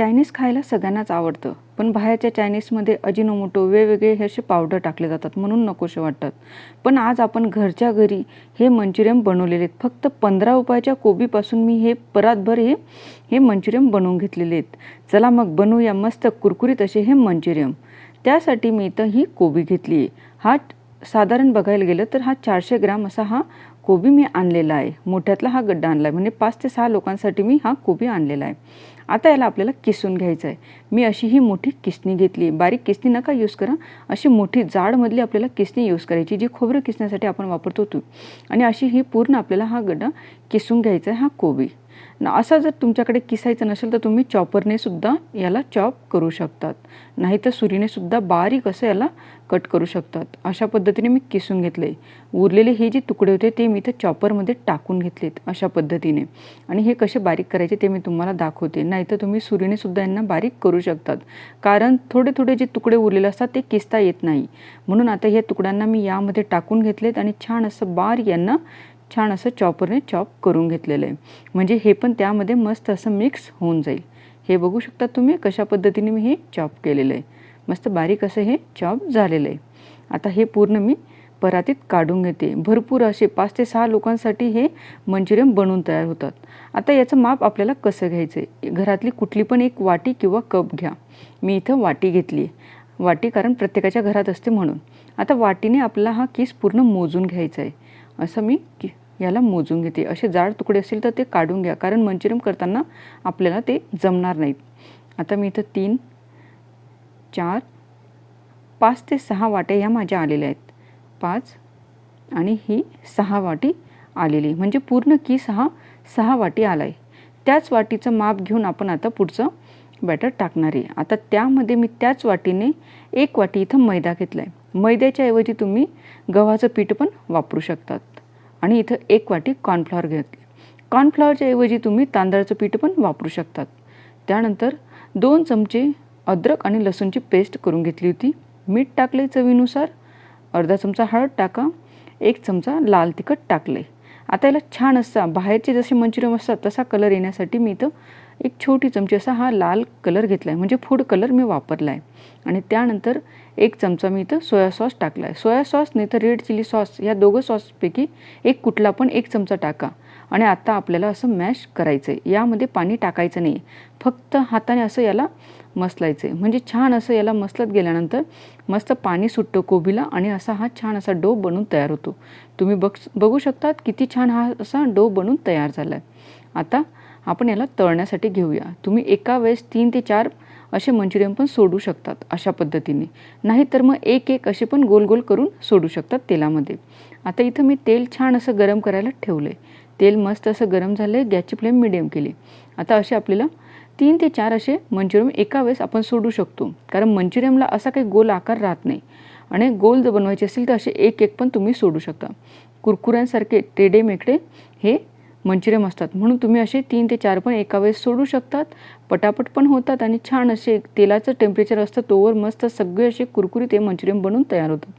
Chinese खायला सगळ्यांनाच आवडतं. पण बाहेरच्या चायनीजमध्ये अजिनोमोटो वेगवेगळे हे असे पावडर टाकले जातात म्हणून नकोसे वाटतात. पण आज आपण घरच्या घरी हे मंचुरियन बनवलेले आहेत. फक्त पंधरा रुपयाच्या कोबीपासून मी हे परातभर हे हे मंचुरियन बनवून घेतलेले आहेत. चला मग बनवूया मस्त कुरकुरीत असे हे मंचुरियन. त्यासाठी मी इथं ही कोबी घेतली आहे. हा साधारण बघायला गेलं तर हा चारशे ग्राम असा हा कोबी मी आणलेला आहे. मोठ्यातला हा गड्डा आणला आहे म्हणजे पाच ते सहा लोकांसाठी मी हा कोबी आणलेला आहे. आता याला आपल्याला किसून घ्यायचं आहे. मी अशी ही मोठी किसणी घेतली बारीक किसणी नका यूज करा. अशी मोठी जाडमधली आपल्याला किसणी यूज करायची जी खोबरं किसण्यासाठी आपण वापरतो होतो आणि अशी ही पूर्ण आपल्याला हा गड्डा किसून घ्यायचा आहे हा कोबी. ना असा जर तुमच्याकडे किसायचं नसेल तर तुम्ही चॉपरने सुद्धा याला चॉप करू शकतात. नाही तर सुरीने सुद्धा बारीक असं याला कट करू शकतात. अशा पद्धतीने मी किसून घेतले. उरलेले हे जे तुकडे होते ते मी इथं चॉपरमध्ये टाकून घेतलेत अशा पद्धतीने. आणि हे कसे बारीक करायचे ते मी तुम्हाला दाखवते. नाही तर तुम्ही सुरीने सुद्धा यांना बारीक करू शकतात. कारण थोडे थोडे जे तुकडे उरलेले असतात ते किसता येत नाही. म्हणून आता ह्या तुकड्यांना मी यामध्ये टाकून घेतलेत आणि छान असं बारीक यांना छान असं चॉपरने चॉप करून घेतलेलं आहे. म्हणजे हे पण त्यामध्ये मस्त असं मिक्स होऊन जाईल. हे बघू शकता तुम्ही कशा पद्धतीने मी हे चॉप केलेलं आहे. मस्त बारीक असं हे चॉप झालेलं आहे. आता हे पूर्ण मी परातीत काढून घेते. भरपूर असे पाच ते सहा लोकांसाठी हे मंचुरियन बनवून तयार होतात. आता याचं माप आपल्याला कसं घ्यायचं आहे घरातली कुठली पण एक वाटी किंवा कप घ्या. मी इथं वाटी घेतली आहे. वाटी कारण प्रत्येकाच्या घरात असते म्हणून. आता वाटीने आपला हा किस पूर्ण मोजून घ्यायचा आहे. असं मी याला मोजून घेते. असे जाड तुकडे असतील तर ते काढून घ्या. कारण मंचुरियन करताना आपल्याला ते जमणार नाहीत. आता मी इथं तीन चार पाच ते सहा वाट्या ह्या माझ्या आलेल्या आहेत. पाच आणि ही सहा वाटी आलेली म्हणजे पूर्ण किस हा सहा वाटी आला आहे त्याच वाटीचं माप घेऊन आपण आता पुढचं बॅटर टाकणार आहे. आता त्यामध्ये मी त्याच वाटीने एक वाटी इथं मैदा घेतला आहे मैद्याच्या ऐवजी तुम्ही गव्हाचं पीठ पण वापरू शकतात. आणि इथं एक वाटी कॉर्नफ्लॉवर घेतली कॉर्नफ्लॉवरच्या ऐवजी तुम्ही तांदळाचं पीठ पण वापरू शकतात. त्यानंतर दोन चमचे अद्रक आणि लसूणची पेस्ट करून घेतली होती. मीठ टाकले चवीनुसार. अर्धा चमचा हळद टाका. एक चमचा लाल तिखट टाकले. आता याला छान असा बाहेरचे जसे मंचुरियन असतात तसा कलर येण्यासाठी मी इथं एक छोटी चमची असा हा लाल कलर घेतला आहे म्हणजे फूड कलर मी वापरला आहे आणि त्यानंतर एक चमचा मी इथं सोया सॉस टाकला आहे सोया सॉस नाही तर रेड चिली सॉस या दोघं सॉसपैकी एक कुठला पण एक चमचा टाका. आणि आता आपल्याला असं मॅश करायचं आहे यामध्ये पाणी टाकायचं नाही. फक्त हाताने असं याला मसलायचं आहे म्हणजे छान असं याला मसलत गेल्यानंतर मस्त पाणी सुटतं कोबीला आणि असा हा छान असा डो बनून तयार होतो. तुम्ही बघ बघू शकतात किती छान हा असा डो बनून तयार झाला आहे आता आपण याला तळण्यासाठी घेऊया. तुम्ही एका वेळेस तीन ते चार असे मंचुरियन पण सोडू शकतात अशा पद्धतीने. नाहीतर मग एक एक असे पण गोल गोल करून सोडू शकतात तेलामध्ये. आता इथं मी तेल छान असं गरम करायला ठेवलं आहे तेल मस्त असं गरम झालं आहे गॅसची फ्लेम मिडियम केली. आता असे आपल्याला तीन ते चार असे मंचुरियन एका वेळेस आपण सोडू शकतो. कारण मंचुरियनला असा काही गोल आकार राहत नाही. आणि गोल जर बनवायचे असेल तर असे एक एक पण तुम्ही सोडू शकता. कुरकुऱ्यांसारखे टेडे मेकडे हे मंचुरियम असतात म्हणून तुम्ही असे तीन ते चार पण एका वेळेस सोडू शकतात. पटापट पण होतात आणि छान असे तेलाचं टेम्परेचर असतं तोवर मस्त सगळे असे कुरकुरीत हे मंचुरियम बनवून तयार होतात.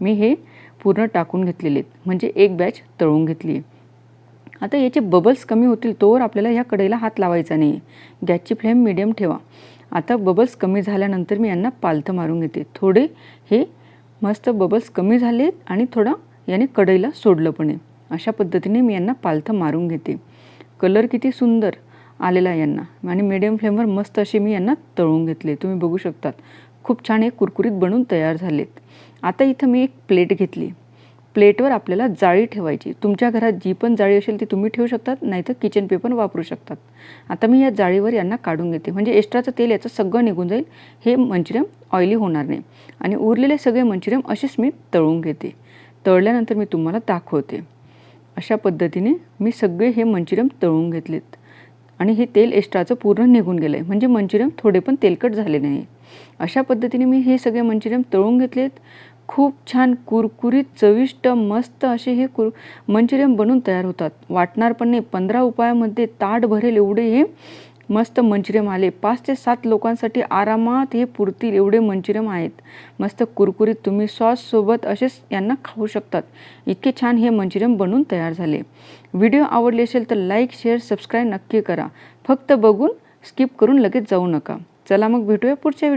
मी हे पूर्ण टाकून घेतलेले आहेत. म्हणजे एक बॅच तळून घेतली आहे आता याचे बबल्स कमी होतील तोवर आपल्याला ह्या कढईला हात लावायचा नाही गॅसची फ्लेम मिडियम ठेवा. आता बबल्स कमी झाल्यानंतर मी यांना पालथं मारून घेते. थोडे हे मस्त बबल्स कमी झालेत आणि थोडा याने कढईला सोडलं पण आहे. अशा पद्धतीने मी यांना पालथं मारून घेते. कलर किती सुंदर आलेला आहे यांना. आणि मिडियम फ्लेमवर मस्त असे मी यांना तळून घेतले. तुम्ही बघू शकतात. खूप छान हे कुरकुरीत बनून तयार झालेत. आता इथं मी एक प्लेट घेतली. प्लेटवर आपल्याला जाळी ठेवायची. तुमच्या घरात जी पण जाळी असेल ती तुम्ही ठेवू शकतात नाहीतर किचन पेपर वापरू शकतात. आता मी या जाळीवर यांना काढून घेते. म्हणजे एक्स्ट्राचं तेल याचं सगळं निघून जाईल. हे मंचुरियम ऑइली होणार नाही. आणि उरलेले सगळे मंचुरियन असेच मी तळून घेते. तळल्यानंतर मी तुम्हाला दाखवते. अशा पद्धतीने मी सगळे हे मंचुरियम तळून घेतलेत. आणि हे तेल एक्स्ट्राचं पूर्ण निघून गेलं आहे म्हणजे मंचुरियम थोडे पण तेलकट झाले नाही अशा पद्धतीने मी हे सगळे मंचुरियम तळून घेतलेत. खूप छान कुरकुरीत चविष्ट मस्त असे हे कुर मंचुरियम बनून तयार होतात. वाटणार पण नाही. पंधरा उपायामध्ये ताट भरेल एवढे हे मस्त मंचुरियम आले. पाच ते सात लोकांसाठी आरामात हे पुरतील एवढे मंचुरियम आहेत. मस्त कुरकुरीत तुम्ही सॉससोबत असेच यांना खाऊ शकतात. इतके छान हे मंचुरियम बनून तयार झाले. व्हिडिओ आवडले असेल तर लाईक शेअर सबस्क्राईब नक्की करा. फक्त बघून स्किप करून लगेच जाऊ नका. चला मग भेटूया पुढच्या